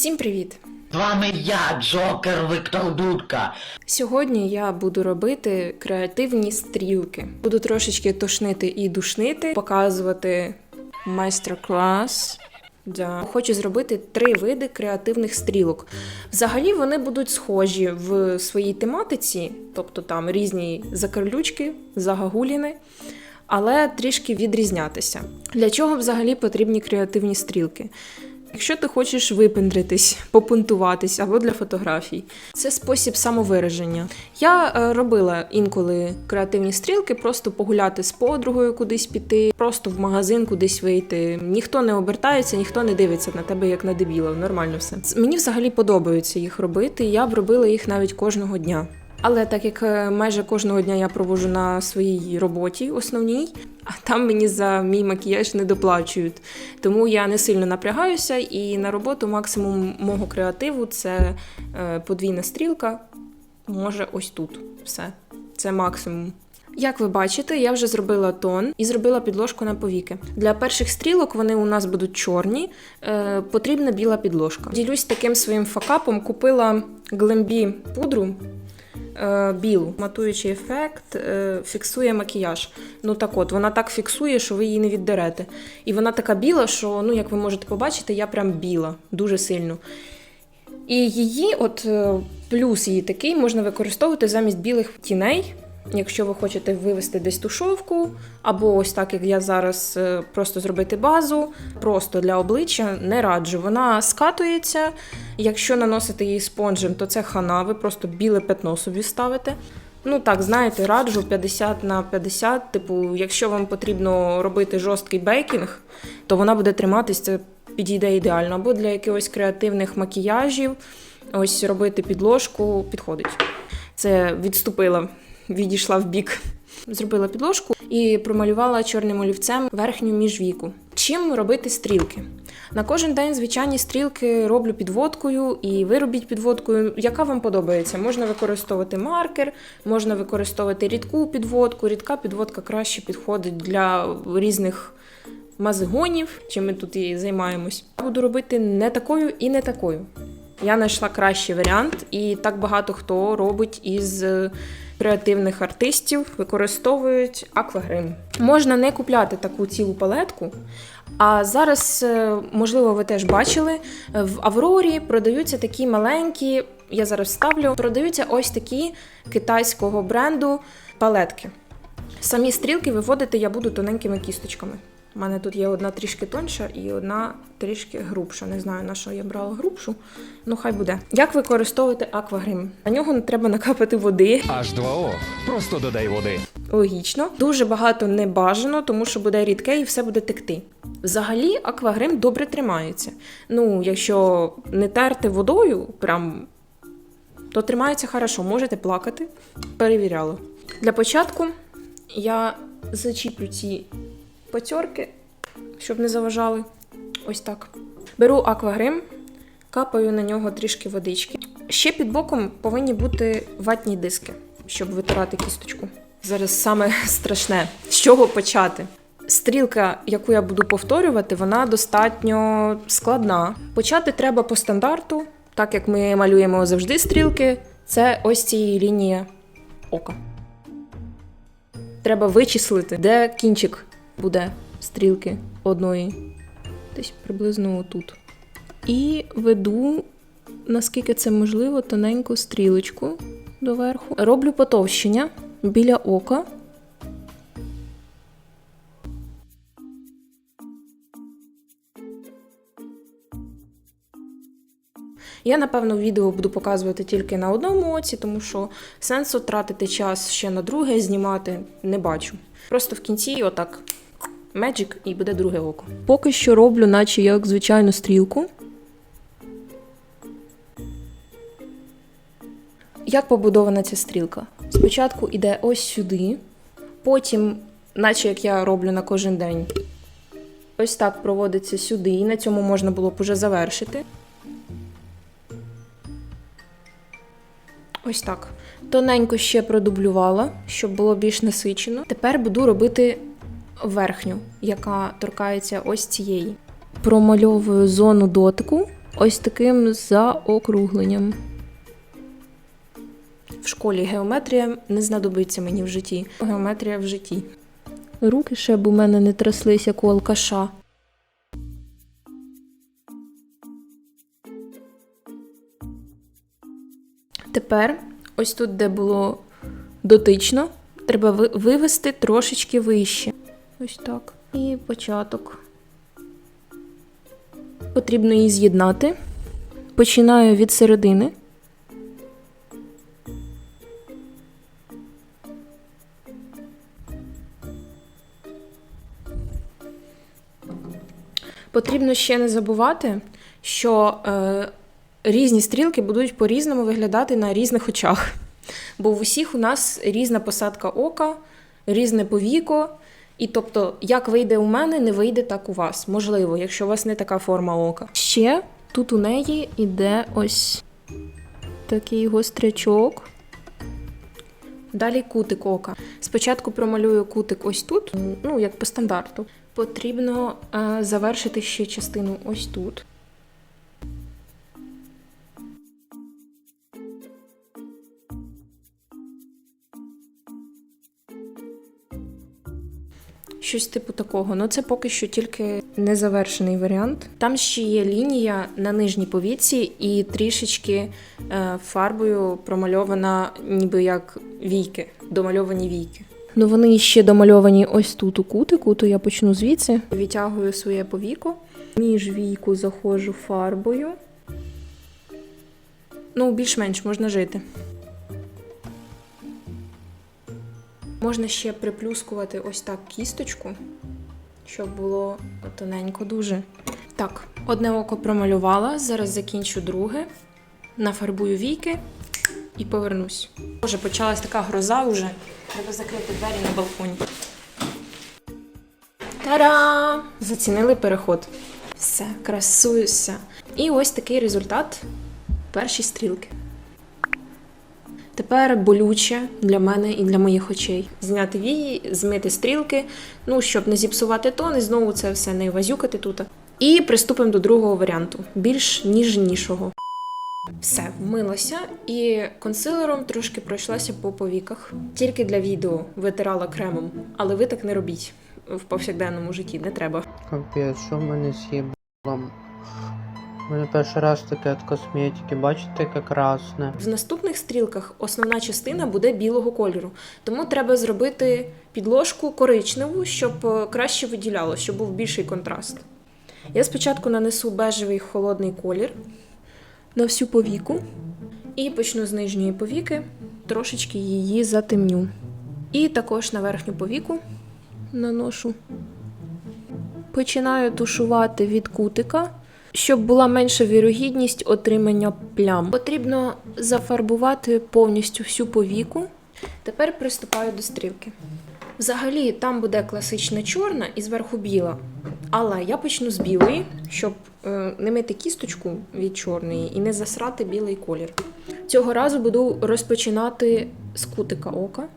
Всім привіт! З вами я, Джокер Віктор Дудка. Сьогодні я буду робити креативні стрілки. Буду трошечки тошнити і душнити, показувати майстер-клас. Да. Хочу зробити три види креативних стрілок. Взагалі вони будуть схожі в своїй тематиці, тобто там різні закарлючки, загагуліни, але трішки відрізнятися. Для чого взагалі потрібні креативні стрілки? Якщо ти хочеш випендритись, попунтуватись або для фотографій, це спосіб самовираження. Я е, робила інколи креативні стрілки, просто погуляти з подругою, кудись піти, просто в магазин кудись вийти. Ніхто не обертається, ніхто не дивиться на тебе як на дебіла. Нормально все. Мені взагалі подобається їх робити. Я б робила їх навіть кожного дня. Але так як е, майже кожного дня я проводжу на своїй роботі основній, а там мені за мій макіяж не доплачують. Тому я не сильно напрягаюся, і на роботу максимум мого креативу це е, подвійна стрілка. Може, ось тут. Все. Це максимум. Як ви бачите, я вже зробила тон і зробила підложку на повіки. Для перших стрілок вони у нас будуть чорні, е, потрібна біла підложка. Ділюсь таким своїм факапом. Купила глембі пудру е, білу. Матуючий ефект е, фіксує макіяж. Ну так от, вона так фіксує, що ви її не віддерете. І вона така біла, що, ну, як ви можете побачити, я прям біла, дуже сильно. І її, от е, плюс її такий, можна використовувати замість білих тіней. Якщо ви хочете вивести десь тушовку, або ось так, як я зараз, е, просто зробити базу, просто для обличчя не раджу. Вона скатується. Якщо наносити її спонжем, то це хана, ви просто біле пятно собі ставите. Ну так, знаєте, раджу 50 на 50. Типу, якщо вам потрібно робити жорсткий бейкінг, то вона буде триматись, це підійде ідеально. Або для якихось креативних макіяжів, ось робити підложку підходить. Це відступила, відійшла в бік. Зробила підложку і промалювала чорним олівцем верхню міжвіку. Чим робити стрілки? На кожен день звичайні стрілки роблю підводкою і ви робіть підводкою, яка вам подобається. Можна використовувати маркер, можна використовувати рідку підводку. Рідка підводка краще підходить для різних мазигонів, чим ми тут і займаємось. Буду робити не такою і не такою. Я знайшла кращий варіант, і так багато хто робить із креативних артистів, використовують аквагрим. Можна не купляти таку цілу палетку. А зараз, е, можливо, ви теж бачили, е, в Аврорі продаються такі маленькі, я зараз ставлю, продаються ось такі китайського бренду палетки. Самі стрілки виводити я буду тоненькими кісточками. У мене тут є одна трішки тонша і одна трішки грубша. Не знаю, на що я брала грубшу. Ну, хай буде. Як використовувати аквагрим? На нього не треба накапати води. H2O. Просто додай води. Логічно. Дуже багато не бажано, тому що буде рідке і все буде текти. Взагалі, аквагрим добре тримається. Ну, якщо не терти водою, прям то тримається хорошо. Можете плакати. Перевіряла. Для початку я зачіплю ці потьорки, щоб не заважали. Ось так. Беру аквагрим, капаю на нього трішки водички. Ще під боком повинні бути ватні диски, щоб витирати кісточку. Зараз саме страшне, з чого почати. Стрілка, яку я буду повторювати, вона достатньо складна. Почати треба по стандарту, так як ми малюємо завжди стрілки, це ось цієї лінії ока. Треба вичислити, де кінчик буде стрілки одної. Десь приблизно отут. І веду, наскільки це можливо, тоненьку стрілочку доверху. Роблю потовщення біля ока. Я, напевно, відео буду показувати тільки на одному оці, тому що сенсу тратити час ще на друге знімати не бачу. Просто в кінці отак Magic і буде друге око. Поки що роблю, наче як звичайну стрілку. Як побудована ця стрілка? Спочатку йде ось сюди, потім, наче як я роблю на кожен день, ось так проводиться сюди, і на цьому можна було б уже завершити. Ось так. Тоненько ще продублювала, щоб було більш насичено. Тепер буду робити верхню, яка торкається ось цієї. Промальовую зону дотику ось таким заокругленням. В школі геометрія не знадобиться мені в житті. Геометрія в житті. Руки ще б у мене не тряслись, як у алкаша. Тепер, ось тут, де було дотично, треба вивести трошечки вище. Ось так. І початок. Потрібно її з'єднати. Починаю від середини. Потрібно ще не забувати, що е, різні стрілки будуть по-різному виглядати на різних очах. Бо в усіх у нас різна посадка ока, різне повіко. І тобто, як вийде у мене, не вийде так у вас. Можливо, якщо у вас не така форма ока. Ще тут у неї іде ось такий гострячок. Далі кутик ока. Спочатку промалюю кутик ось тут, ну як по стандарту. Потрібно е, завершити ще частину ось тут. Щось типу такого. Ну це поки що тільки незавершений варіант. Там ще є лінія на нижній повіці, і трішечки е, фарбою промальована, ніби як війки, домальовані війки. Ну вони ще домальовані ось тут у кутику, то я почну звідси. Відтягую своє повіко, між війку заходжу фарбою. Ну, більш-менш можна жити. Можна ще приплюскувати ось так кісточку, щоб було тоненько дуже. Так, одне око промалювала, зараз закінчу друге, нафарбую війки і повернусь. Боже, почалась така гроза вже. Треба закрити двері на балконі. Та-дам! Зацінили переход. Все, красуюся. І ось такий результат перші стрілки. Тепер болюче для мене і для моїх очей. Зняти вії, змити стрілки, ну щоб не зіпсувати тон і знову це все не вазюкати тут. І приступимо до другого варіанту, більш ніжнішого. Все, вмилася і консилером трошки пройшлася по повіках. Тільки для відео витирала кремом, але ви так не робіть в повсякденному житті, не треба. Капець, що в мене з? Мене перший раз таке від косметики, бачите, яке красне. В наступних стрілках основна частина буде білого кольору, тому треба зробити підложку коричневу, щоб е, краще виділяло, щоб був більший контраст. Я спочатку нанесу бежевий холодний колір на всю повіку і почну з нижньої повіки, трошечки її затемню. І також на верхню повіку наношу. Починаю тушувати від кутика, щоб була менша вірогідність отримання плям. Потрібно зафарбувати повністю всю повіку. Тепер приступаю до стрілки. Взагалі, там буде класична чорна і зверху біла. Але я почну з білої, щоб е, не мити кісточку від чорної і не засрати білий колір. Цього разу буду розпочинати з кутика ока.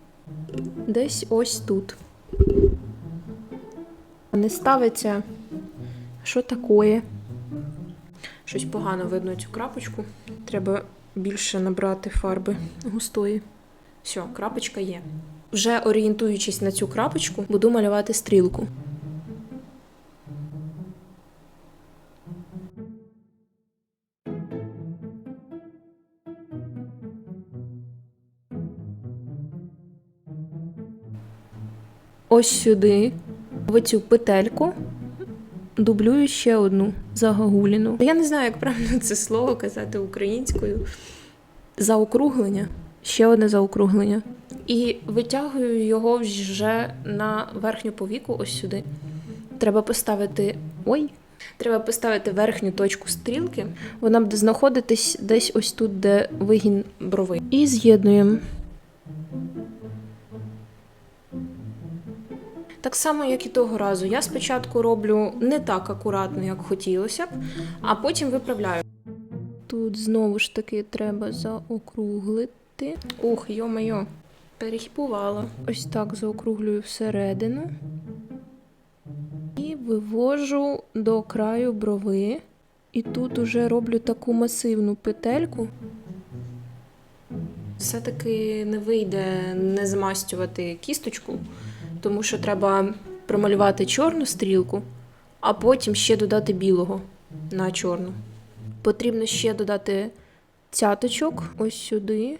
Десь ось тут. Не ставиться. Що такое? Щось погано видно цю крапочку. Треба більше набрати фарби густої. Все, крапочка є. Вже орієнтуючись на цю крапочку, буду малювати стрілку. Ось сюди, в цю петельку, дублюю ще одну загогуліну. Я не знаю, як правильно це слово казати українською. Заокруглення. Ще одне заокруглення. І витягую його вже на верхню повіку, ось сюди. Треба поставити. Ой! Треба поставити верхню точку стрілки. Вона буде знаходитись десь ось тут, де вигін брови. І з'єднуємо. Так само, як і того разу. Я спочатку роблю не так акуратно, як хотілося б, а потім виправляю. Тут знову ж таки треба заокруглити. Ух, йо-моє, перехіпувала. Ось так заокруглюю всередину. І вивожу до краю брови. І тут уже роблю таку масивну петельку. Все-таки не вийде не змастювати кісточку, тому що треба промалювати чорну стрілку, а потім ще додати білого на чорну. Потрібно ще додати цяточок ось сюди.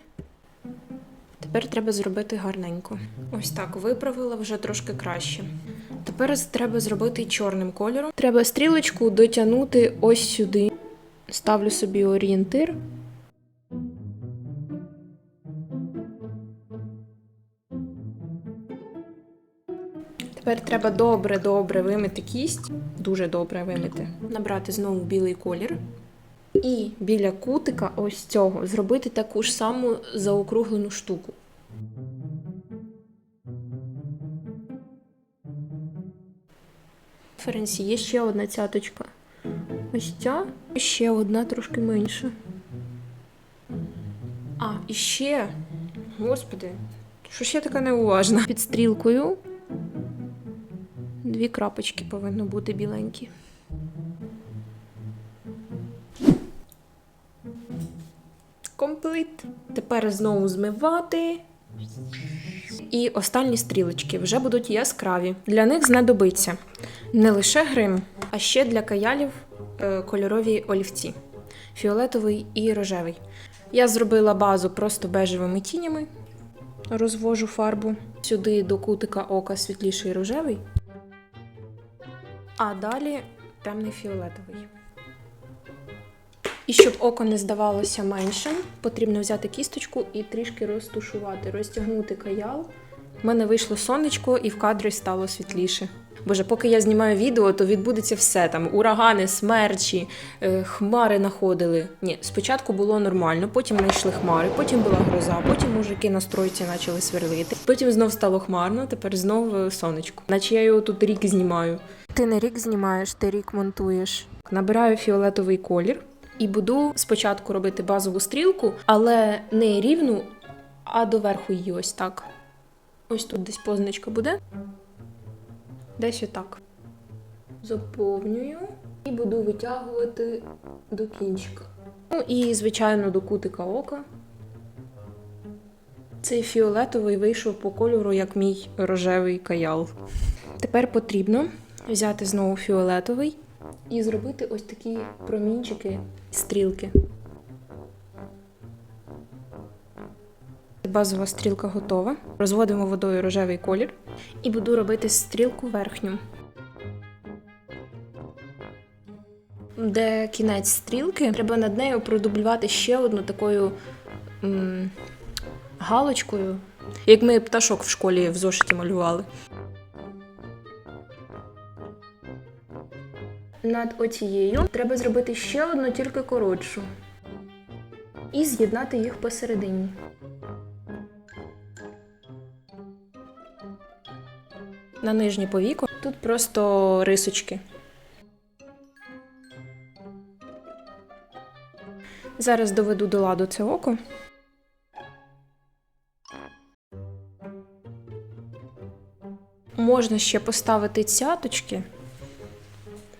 Тепер треба зробити гарненько. Ось так виправила вже трошки краще. Тепер треба зробити чорним кольором. Треба стрілочку дотягнути ось сюди. Ставлю собі орієнтир. Тепер треба добре-добре вимити кість. Дуже добре вимити. Набрати знову білий колір. І біля кутика ось цього зробити таку ж саму заокруглену штуку. Ференсі, є ще одна цяточка. Ось ця, ще одна трошки менша. А, і ще. Господи, що я така неуважна? Під стрілкою дві крапочки повинно бути біленькі. Комплит. Тепер знову змивати. І останні стрілочки вже будуть яскраві. Для них знадобиться не лише грим, а ще для каялів е, кольорові олівці фіолетовий і рожевий. Я зробила базу просто бежевими тінями, розвожу фарбу. Сюди до кутика ока світліший рожевий, а далі темний фіолетовий. І щоб око не здавалося меншим, потрібно взяти кісточку і трішки розтушувати, розтягнути каял. У мене вийшло сонечко, і в кадрі стало світліше. Боже, поки я знімаю відео, то відбудеться все там: урагани, смерчі, е, хмари находили. Ні, спочатку було нормально, потім знайшли хмари, потім була гроза, потім мужики на стройці почали сверлити. Потім знов стало хмарно, тепер знов е, сонечко. Наче я його тут рік знімаю. Ти не рік знімаєш, ти рік монтуєш. Набираю фіолетовий колір і буду спочатку робити базову стрілку, але не рівну, а доверху її ось так. Ось тут десь позначка буде. Десь отак. Заповнюю і буду витягувати до кінчика. Ну і, звичайно, до кутика ока. Цей фіолетовий вийшов по кольору, як мій рожевий каял. Тепер потрібно взяти знову фіолетовий і зробити ось такі промінчики, стрілки. Базова стрілка готова. Розводимо водою рожевий колір і буду робити стрілку верхню. Де кінець стрілки, треба над нею продублювати ще одну такою м, галочкою, як ми пташок в школі в зошиті малювали. Над оцією треба зробити ще одну, тільки коротшу. І з'єднати їх посередині. На нижнє повіко тут просто рисочки. Зараз доведу до ладу це око. Можна ще поставити цяточки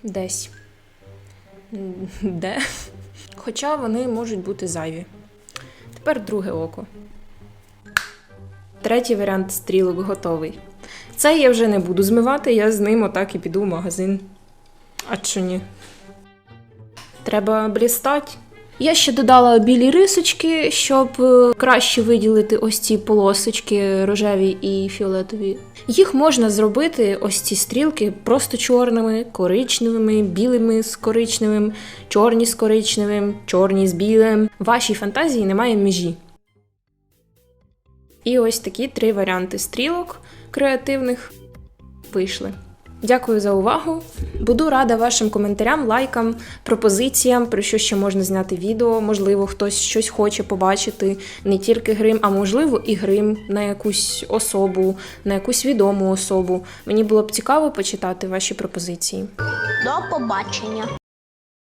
десь. Де? Хоча вони можуть бути зайві. Тепер друге око. Третій варіант стрілок готовий. Це я вже не буду змивати, я з ним отак і піду в магазин. А чи ні? Треба блістати. Я ще додала білі рисочки, щоб е, краще виділити ось ці полосочки рожеві і фіолетові. Їх можна зробити, ось ці стрілки, просто чорними, коричневими, білими з коричневим, чорні з коричневим, чорні з білим. Вашій фантазії немає межі. І ось такі три варіанти стрілок креативних вийшли. Дякую за увагу. Буду рада вашим коментарям, лайкам, пропозиціям, про що ще можна зняти відео. Можливо, хтось щось хоче побачити, не тільки грим, а можливо, і грим на якусь особу, на якусь відому особу. Мені було б цікаво почитати ваші пропозиції. До побачення.